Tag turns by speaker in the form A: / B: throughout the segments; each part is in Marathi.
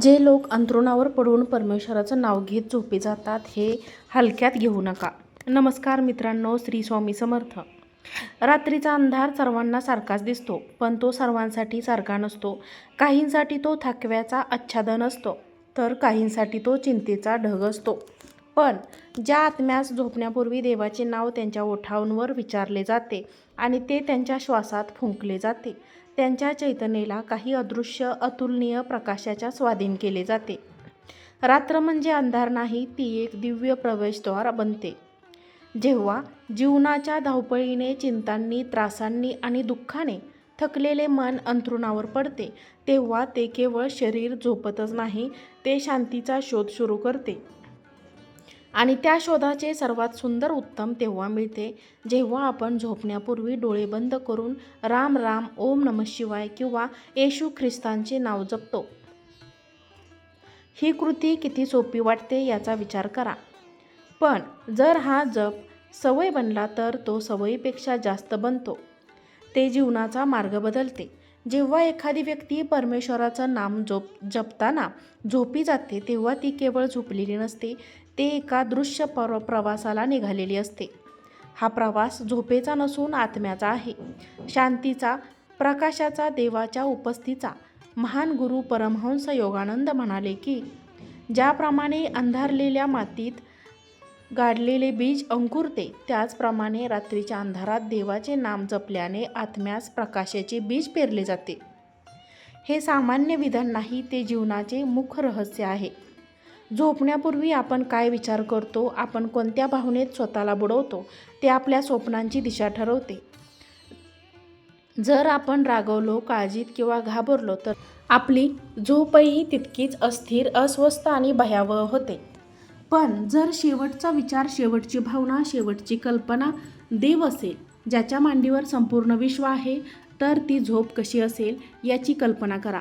A: जे लोक अंथरुणावर पडून परमेश्वराचं नाव घेत झोपी जातात हे हलक्यात घेऊ नका. नमस्कार मित्रांनो श्री स्वामी समर्थ. रात्रीचा अंधार सर्वांना सारखाच दिसतो पण तो सर्वांसाठी सारखा नसतो. काहींसाठी तो थकव्याचा आच्छादन असतो तर काहींसाठी तो चिंतेचा ढग असतो. पण ज्या आत्म्यास झोपण्यापूर्वी देवाचे नाव त्यांच्या ओठांवर विचारले जाते आणि ते त्यांच्या श्वासात फुंकले जाते त्यांच्या चैतन्याला काही अदृश्य अतुलनीय प्रकाशाच्या स्वाधीन केले जाते. रात्र म्हणजे अंधार नाही ती एक दिव्य प्रवेशद्वार बनते. जेव्हा जीवनाच्या धावपळीने चिंतांनी त्रासांनी आणि दुःखाने थकलेले मन अंथरुणावर पडते तेव्हा ते केवळ शरीर झोपतच नाही ते शांतीचा शोध सुरू करते. आणि त्या शोधाचे सर्वात सुंदर उत्तम तेव्हा मिळते जेव्हा आपण झोपण्यापूर्वी डोळे बंद करून राम राम ओम नम शिवाय किंवा येशू ख्रिस्तांचे नाव जपतो. ही कृती किती सोपी वाटते याचा विचार करा. पण जर हा जप सवय बनला तर तो सवयीपेक्षा जास्त बनतो. ते जीवनाचा मार्ग बदलते. जेव्हा एखादी व्यक्ती परमेश्वराचं नाम जोप जपताना झोपी जाते तेव्हा ती केवळ झोपलेली नसते ते एका दृश्य पर प्रवासाला निघालेली असते. हा प्रवास झोपेचा नसून आत्म्याचा आहे. शांतीचा प्रकाशाचा देवाच्या उपस्थितीचा महान गुरु परमहंस योगानंद म्हणाले की ज्याप्रमाणे अंधारलेल्या मातीत गाडलेले बीज अंकुरते त्याचप्रमाणे रात्रीच्या अंधारात देवाचे नाम जपल्याने आत्म्यास प्रकाशाचे बीज पेरले जाते. हे सामान्य विधान नाही ते जीवनाचे मुख्य रहस्य आहे. झोपण्यापूर्वी आपण काय विचार करतो आपण कोणत्या भावनेत स्वतःला बुडवतो ते आपल्या स्वप्नांची दिशा ठरवते. जर आपण रागवलो काळजीत किंवा घाबरलो तर आपली झोपही तितकीच अस्थिर अस्वस्थ आणि भयावह होते. पण जर शेवटचा विचार शेवटची भावना शेवटची कल्पना देव असेल ज्याच्या मांडीवर संपूर्ण विश्व आहे तर ती झोप कशी असेल याची कल्पना करा.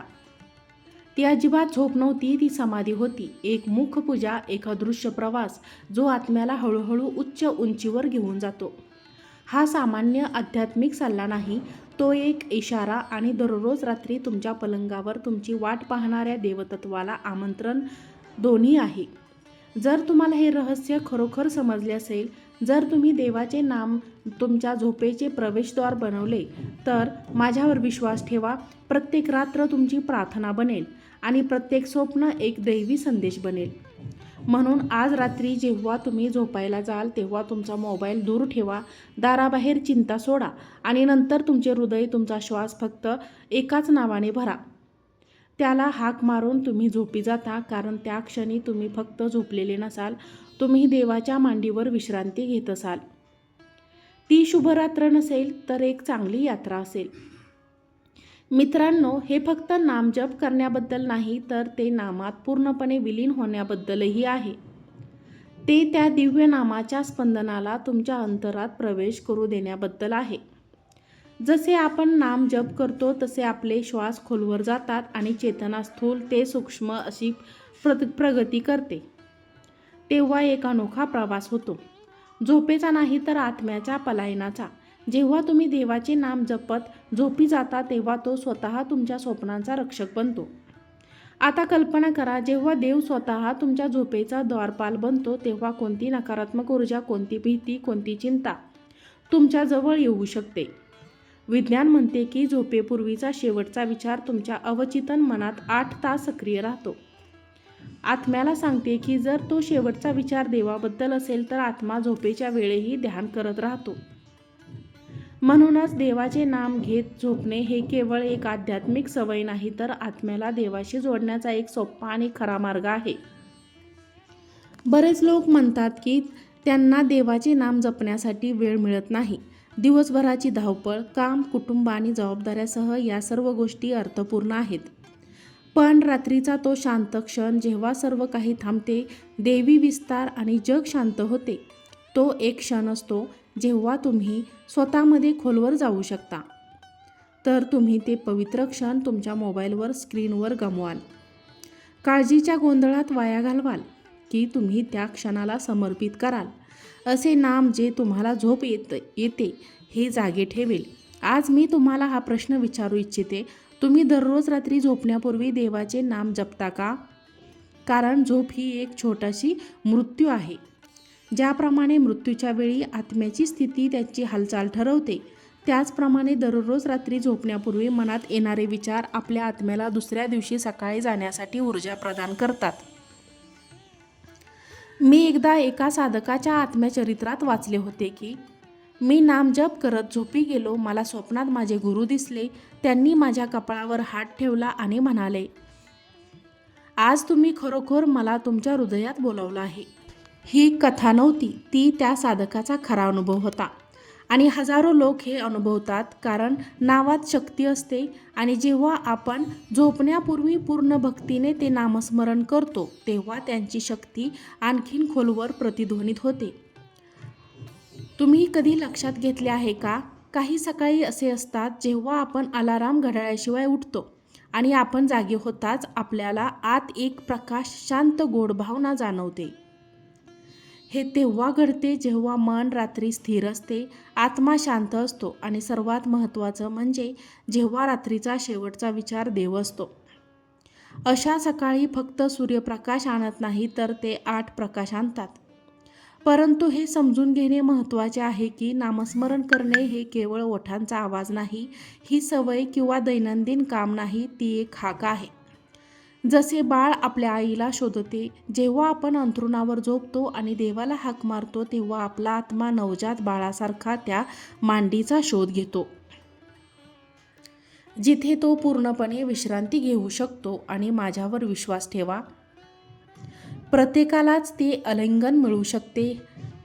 A: ती अजिबात झोप नव्हती ती समाधी होती. एक मुख पूजा एक अदृश्य प्रवास जो आत्म्याला हळूहळू उच्च उंचीवर घेऊन जातो. हा सामान्य आध्यात्मिक सल्ला नाही तो एक इशारा आणि दररोज रात्री तुमच्या पलंगावर तुमची वाट पाहणाऱ्या देवतत्वाला आमंत्रण दोन्ही आहे. जर तुम्हाला हे रहस्य खरोखर समजले असेल जर तुम्ही देवाचे नाम तुमच्या झोपेचे प्रवेशद्वार बनवले तर माझ्यावर विश्वास ठेवा. प्रत्येक रात्र तुमची प्रार्थना बनेल आणि प्रत्येक स्वप्न एक दैवी संदेश बनेल. म्हणून आज रात्री जेव्हा तुम्ही झोपायला जाल तेव्हा तुमचा मोबाईल दूर ठेवा. दाराबाहेर चिंता सोडा आणि नंतर तुमचे हृदय तुमचा श्वास फक्त एकाच नावाने भरा. त्याला हाक मारून तुम्ही झोपी जाता कारण त्या क्षणी तुम्ही फक्त झोपलेले नसाल. तुम्ही देवाच्या मांडीवर विश्रांती घेत असाल. ती शुभरात्र नसेल तर एक चांगली यात्रा असेल. मित्रांनो हे फक्त नामजप करण्याबद्दल नाही तर ते नामात पूर्णपणे विलीन होण्याबद्दलही आहे. ते त्या दिव्य नामाच्या स्पंदनाला तुमच्या अंतरात प्रवेश करू देण्याबद्दल आहे. जसे आपण नाम जप करतो तसे आपले श्वास खोलवर जातात आणि चेतना स्थूल ते सूक्ष्म अशी प्र प्रगती करते. तेव्हा एक अनोखा प्रवास होतो. झोपेचा नाही तर आत्म्याच्या पलायनाचा. जेव्हा तुम्ही देवाचे नाम जपत झोपी जाता तेव्हा तो स्वतः तुमच्या स्वप्नांचा रक्षक बनतो. आता कल्पना करा जेव्हा देव स्वतः तुमच्या झोपेचा द्वारपाल बनतो तेव्हा कोणती नकारात्मक ऊर्जा कोणती भीती कोणती चिंता तुमच्याजवळ येऊ शकते. विज्ञान म्हणते की झोपेपूर्वीचा शेवटचा विचार तुमच्या अवचितन मनात आठ तास सक्रिय राहतो. आत्म्याला सांगते की जर तो शेवटचा विचार देवाबद्दल असेल तर आत्मा झोपेच्या वेळेही ध्यान करत राहतो. म्हणूनच देवाचे नाम घेत झोपणे हे केवळ एक आध्यात्मिक सवय नाही तर आत्म्याला देवाशी जोडण्याचा एक सोपा आणि खरा मार्ग आहे. बरेच लोक म्हणतात की त्यांना देवाचे नाम जपण्यासाठी वेळ मिळत नाही. दिवसभराची धावपळ काम कुटुंब आणि जबाबदाऱ्यासह या सर्व गोष्टी अर्थपूर्ण आहेत. पण रात्रीचा तो शांत क्षण जेव्हा सर्व काही थांबते देवी विस्तार आणि जग शांत होते. तो एक क्षण असतो जेव्हा तुम्ही स्वतःमध्ये खोलवर जाऊ शकता. तर तुम्ही ते पवित्र क्षण तुमच्या मोबाईलवर स्क्रीनवर गमवाल. काळजीच्या गोंधळात वाया घालवाल की तुम्ही त्या क्षणाला समर्पित कराल. असे नाम जे तुम्हाला झोप येत येते हे जागे ठेवेल. आज मी तुम्हाला हा प्रश्न विचारू इच्छिते तुम्ही दररोज रात्री झोपण्यापूर्वी देवाचे नाम जपता का? कारण झोप ही एक छोटाशी मृत्यू आहे. ज्याप्रमाणे मृत्यूच्या वेळी आत्म्याची स्थिती त्याची हालचाल ठरवते त्याचप्रमाणे दररोज रात्री झोपण्यापूर्वी मनात येणारे विचार आपल्या आत्म्याला दुसऱ्या दिवशी सकाळी जाण्यासाठी ऊर्जा प्रदान करतात. मी एकदा एका साधकाच्या आत्म्याचरित्रात वाचले होते की मी नामजप करत झोपी गेलो मला स्वप्नात माझे गुरु दिसले त्यांनी माझ्या कपाळावर हात ठेवला आणि म्हणाले आज तुम्ही खरोखर मला तुमच्या हृदयात बोलावलं आहे. ही कथा नव्हती ती त्या साधकाचा खरा अनुभव होता. आणि हजारो लोक हे अनुभवतात कारण नावात शक्ती असते आणि जेव्हा आपण झोपण्यापूर्वी पूर्ण भक्तीने ते नामस्मरण करतो तेव्हा त्यांची शक्ती आणखीन खोलवर प्रतिध्वनित होते. तुम्ही कधी लक्षात घेतले आहे का? काही सकाळी असे असतात जेव्हा आपण अलाराम घड्याळाशिवाय उठतो आणि आपण जागे होताच आपल्याला आत एक प्रकाश शांत गोडभावना जाणवते. हे तेव्हा घडते जेव्हा मन रात्री स्थिर असते आत्मा शांत असतो आणि सर्वात महत्त्वाचं म्हणजे जेव्हा रात्रीचा शेवटचा विचार देव असतो. अशा सकाळी फक्त सूर्यप्रकाश आणत नाही तर ते आठ प्रकाश आणतात. परंतु हे समजून घेणे महत्त्वाचे आहे की नामस्मरण करणे हे केवळ ओठांचा आवाज नाही ही सवय किंवा दैनंदिन काम नाही ती एक हाक आहे. जसे बाळ आपल्या आईला शोधते जेव्हा आपण अंथरुणावर झोपतो आणि देवाला हाक मारतो तेव्हा आपला आत्मा नवजात बाळासारखा त्या मांडीचा शोध घेतो. जिथे तो पूर्णपणे विश्रांती घेऊ शकतो आणि माझ्यावर विश्वास ठेवा प्रत्येकालाच ते अलिंगन मिळू शकते.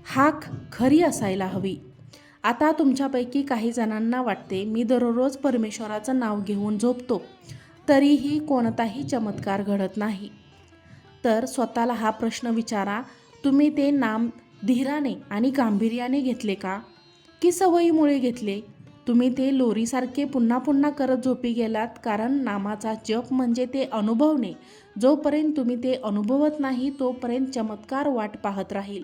A: हाक खरी असायला हवी. आता तुमच्यापैकी काही जणांना वाटते मी दररोज परमेश्वराचं नाव घेऊन झोपतो तरीही कोणताही चमत्कार घडत नाही. तर स्वतःला हा प्रश्न विचारा तुम्ही ते नाम धीराने आणि गांभीर्याने घेतले का? की सवयीमुळे घेतले? तुम्ही ते लोरीसारखे पुन्हा पुन्हा करत झोपी गेलात कारण नामाचा जप म्हणजे ते अनुभवणे. जोपर्यंत तुम्ही ते अनुभवत नाही तोपर्यंत चमत्कार वाट पाहत राहील.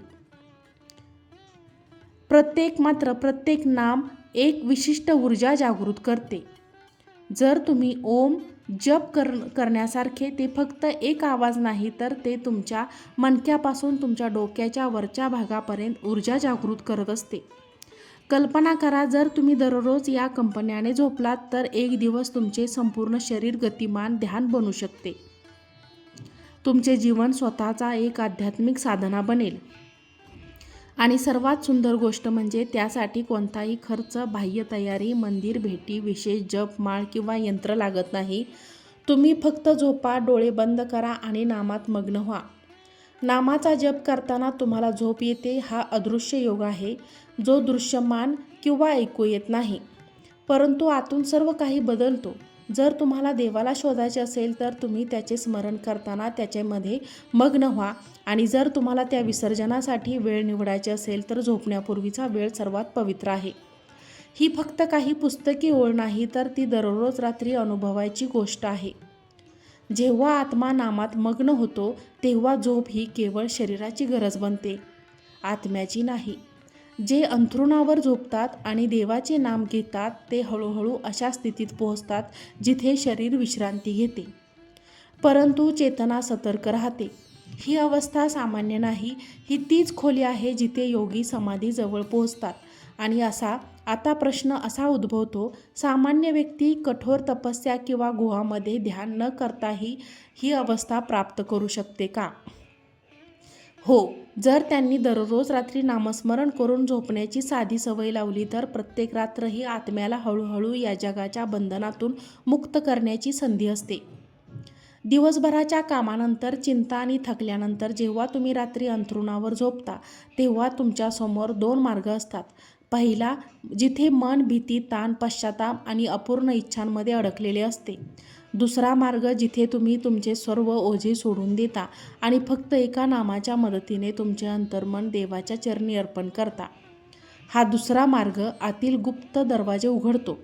A: प्रत्येक मात्र प्रत्येक नाम एक विशिष्ट ऊर्जा जागृत करते. जर तुम्ही ओम जप कर करण्यासारखे ते फक्त एक आवाज नाही तर ते तुमच्या मणक्यापासून तुमच्या डोक्याच्या वरच्या भागापर्यंत ऊर्जा जागृत करत असते. कल्पना करा जर तुम्ही दररोज या कंपन्याने झोपलात तर एक दिवस तुमचे संपूर्ण शरीर गतिमान ध्यान बनू शकते. तुमचे जीवन स्वतःचा एक आध्यात्मिक साधना बनेल. आणि सर्वात सुंदर गोष्ट म्हणजे त्यासाठी कोणताही खर्च बाह्य तयारी मंदिर भेटी विशेष जप माळ किंवा यंत्र लागत नाही. तुम्ही फक्त झोपा डोळे बंद करा आणि नामात मग्न व्हा. नामाचा जप करताना तुम्हाला झोप येते हा अदृश्य योग आहे जो दृश्यमान किंवा ऐकू येत नाही. परंतु आतून सर्व काही बदलतो. जर तुम्हाला देवाला शोधायचे असेल तर तुम्ही त्याचे स्मरण करताना त्याच्यामध्ये मग्न व्हा आणि जर तुम्हाला त्या विसर्जनासाठी वेळ निवडायची असेल तर झोपण्यापूर्वीचा वेळ सर्वात पवित्र आहे. ही फक्त काही पुस्तकी ओळ नाही तर ती दररोज रात्री अनुभवायची गोष्ट आहे. जेव्हा आत्मा नामात मग्न होतो तेव्हा झोप ही केवळ शरीराची गरज बनते. आत्म्याची नाही. जे अंथरुणावर झोपतात आणि देवाचे नाम घेतात ते हळूहळू अशा स्थितीत पोहोचतात जिथे शरीर विश्रांती घेते. परंतु चेतना सतर्क राहते. ही अवस्था सामान्य नाही ही तीच खोली आहे जिथे योगी समाधीजवळ पोहोचतात. आणि असा आता प्रश्न असा उद्भवतो सामान्य व्यक्ती कठोर तपस्या किंवा गुहामध्ये ध्यान न करताही ही अवस्था प्राप्त करू शकते का? हो जर त्यांनी दररोज रात्री नामस्मरण करून झोपण्याची साधी सवय लावली तर प्रत्येक रात्र ही आत्म्याला हळूहळू या जगाच्या बंधनातून मुक्त करण्याची संधी असते. दिवसभराच्या कामानंतर चिंता आणि थकल्यानंतर जेव्हा तुम्ही रात्री अंथरुणावर झोपता तेव्हा तुमच्यासमोर दोन मार्ग असतात. पहिला जिथे मन भीती ताण पश्चाताप आणि अपूर्ण इच्छांमध्ये अडकलेले असते. दुसरा मार्ग जिथे तुम्ही तुमचे सर्व ओझे सोडून देता आणि फक्त एका नामाच्या मदतीने तुमचे अंतर्मन देवाच्या चरणी अर्पण करता. हा दुसरा मार्ग आतील गुप्त दरवाजे उघडतो.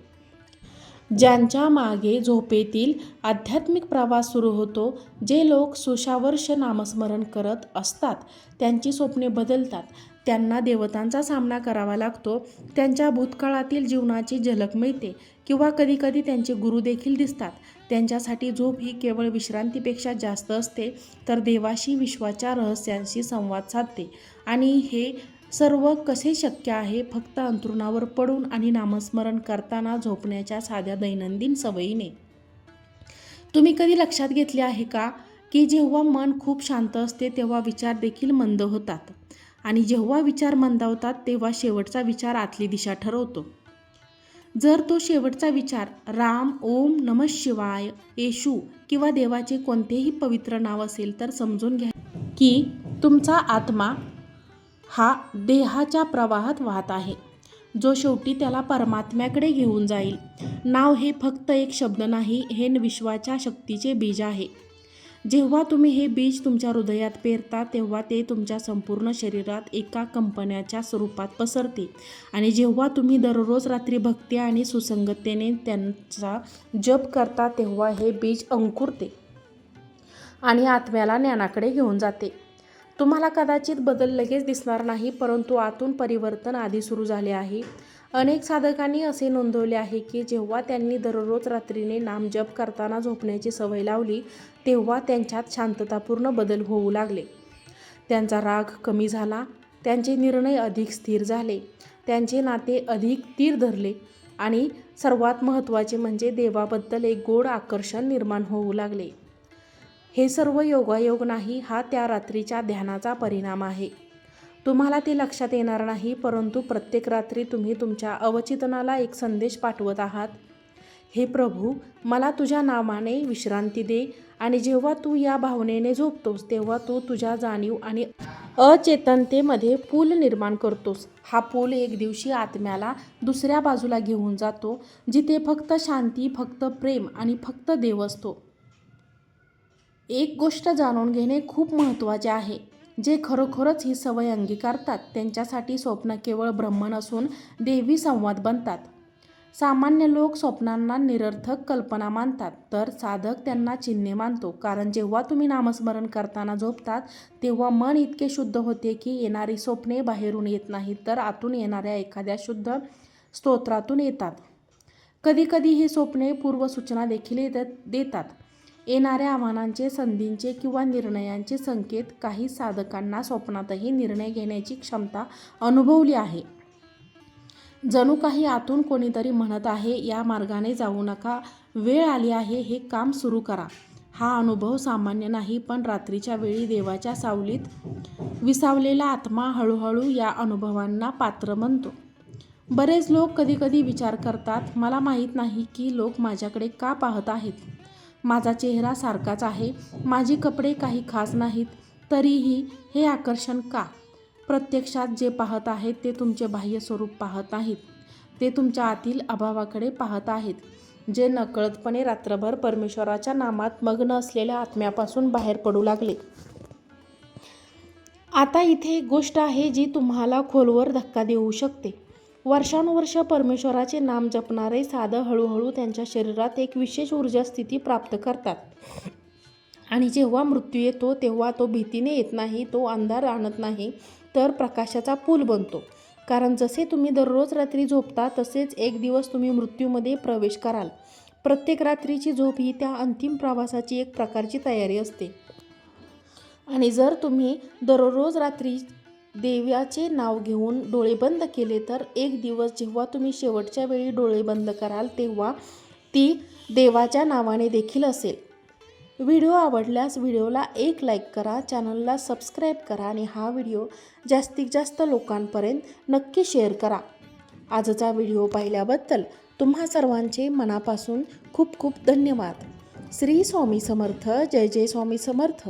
A: ज्यांच्या मागे झोपेतील आध्यात्मिक प्रवास सुरू होतो जे लोक सुशावर्ष नामस्मरण करत असतात त्यांची स्वप्ने बदलतात. त्यांना देवतांचा सामना करावा लागतो. त्यांच्या भूतकाळातील जीवनाची झलक मिळते किंवा कधीकधी त्यांचे गुरु देखील दिसतात. त्यांच्यासाठी झोप ही केवळ विश्रांतीपेक्षा जास्त असते तर देवाशी विश्वाच्या रहस्यांशी संवाद साधते. आणि हे सर्व कसे शक्य आहे फक्त अंथरुणावर पडून आणि नामस्मरण करताना झोपण्याच्या साध्या दैनंदिन सवयीने. तुम्ही कधी लक्षात घेतले आहे का की जेव्हा मन खूप शांत असते तेव्हा विचार देखील मंद होतात? आणि जेव्हा विचार मंदावतात तेव्हा शेवटचा विचार आतली दिशा ठरवतो. जर तो शेवटचा विचार राम ओम नम शिवाय येशू किंवा देवाचे कोणतेही पवित्र नाव असेल तर समजून घ्या की तुमचा आत्मा हा देहाच्या प्रवाहात वाहत आहे. जो शेवटी त्याला परमात्म्याकडे घेऊन जाईल. नाव हे फक्त एक शब्द नाही हे विश्वाच्या शक्तीचे बीज आहे. जेव्हा तुम्ही हे बीज तुमच्या हृदयात पेरता तेव्हा ते तुमच्या संपूर्ण शरीरात एका कंपन्याच्या स्वरूपात पसरते. आणि जेव्हा तुम्ही दररोज रात्री भक्ती आणि सुसंगतेने त्यांचा जप करता तेव्हा हे बीज अंकुरते आणि आत्म्याला ज्ञानाकडे घेऊन जाते. तुम्हाला कदाचित बदल लगेच दिसणार नाही परंतु आतून परिवर्तन आधी सुरू झाले आहे. अनेक साधकांनी असे नोंदवले आहे की जेव्हा त्यांनी दररोज रात्रीने नामजप करताना झोपण्याची सवय लावली तेव्हा त्यांच्यात शांततापूर्ण बदल होऊ लागले. त्यांचा राग कमी झाला त्यांचे निर्णय अधिक स्थिर झाले त्यांचे नाते अधिक तीर धरले आणि सर्वात महत्त्वाचे म्हणजे देवाबद्दल एक गोड आकर्षण निर्माण होऊ लागले. हे सर्व योगायोग नाही हा त्या रात्रीच्या ध्यानाचा परिणाम आहे. तुम्हाला ते लक्षात येणार नाही परंतु प्रत्येक रात्री तुम्ही तुमच्या अवचेतनाला एक संदेश पाठवत आहात. हे प्रभू मला तुझ्या नावाने विश्रांती दे आणि जेव्हा तू या भावनेने झोपतोस तेव्हा तू तुझ्या जाणीव आणि अचेतनतेमध्ये पूल निर्माण करतोस. हा पूल एक दिवशी आत्म्याला दुसऱ्या बाजूला घेऊन जातो जिथे फक्त शांती फक्त प्रेम आणि फक्त देव असतो. एक गोष्ट जाणून घेणे खूप महत्त्वाचे आहे. जे खरोखरच ही सवय अंगीकारतात त्यांच्यासाठी स्वप्न केवळ ब्रह्म नसून देवी संवाद बनतात. सामान्य लोक स्वप्नांना निरर्थक कल्पना मानतात तर साधक त्यांना चिन्हे मानतो. कारण जेव्हा तुम्ही नामस्मरण करताना झोपतात तेव्हा मन इतके शुद्ध होते की येणारी स्वप्ने बाहेरून येत नाहीत तर आतून येणाऱ्या एखाद्या शुद्ध स्तोत्रातून येतात. कधीकधी ही स्वप्ने पूर्वसूचना देखील येतात देतात. येणाऱ्या आव्हानांचे संधींचे किंवा निर्णयांचे संकेत काही साधकांना स्वप्नातही निर्णय घेण्याची क्षमता अनुभवली आहे. जणू काही आतून कोणीतरी म्हणत आहे या मार्गाने जाऊ नका वेळ आली आहे हे काम सुरू करा. हा अनुभव सामान्य नाही पण रात्रीच्या वेळी देवाच्या सावलीत विसावलेला आत्मा हळूहळू या अनुभवांना पात्र म्हणतो बरेच लोक कधीकधी विचार करतात मला माहीत नाही की लोक माझ्याकडे का पाहत आहेत. माझा चेहरा सारखाच आहे. माझे कपडे काही खास नाहीत. तरीही हे आकर्षण का? प्रत्यक्षात जे पाहत आहेत ते तुमचे बाह्य स्वरूप पाहत नाहीत ते तुमच्या आतील अभावाकडे पाहत आहेत. जे नकळतपणे रात्रभर परमेश्वराच्या नामात मग्न असलेल्या आत्म्यापासून बाहेर पडू लागले. आता इथे एक गोष्ट आहे जी तुम्हाला खोलवर धक्का देऊ शकते. वर्षानुवर्ष परमेश्वराचे नाम जपणारे साधं हळूहळू त्यांच्या शरीरात एक विशेष ऊर्जा स्थिती प्राप्त करतात. आणि जेव्हा मृत्यू येतो तेव्हा तो भीतीने येत नाही तो अंधार आणत नाही तर प्रकाशाचा पूल बनतो. कारण जसे तुम्ही दररोज रात्री झोपता तसेच एक दिवस तुम्ही मृत्यूमध्ये प्रवेश कराल. प्रत्येक रात्रीची झोप ही त्या अंतिम प्रवासाची एक प्रकारची तयारी असते. आणि जर तुम्ही दररोज रात्री देवाचे नाव घेऊन डोळे बंद केले तर एक दिवस जेव्हा तुम्ही शेवटच्या वेळी डोळे बंद कराल तेव्हा ती देवाच्या नावाने देखील असेल. व्हिडिओ आवडल्यास व्हिडिओला एक लाईक करा चॅनलला सबस्क्राईब करा आणि हा व्हिडिओ जास्तीत जास्त लोकांपर्यंत नक्की शेअर करा. आजचा व्हिडिओ पाहिल्याबद्दल तुम्हा सर्वांचे मनापासून खूप खूप धन्यवाद. श्री स्वामी समर्थ जय जय स्वामी समर्थ.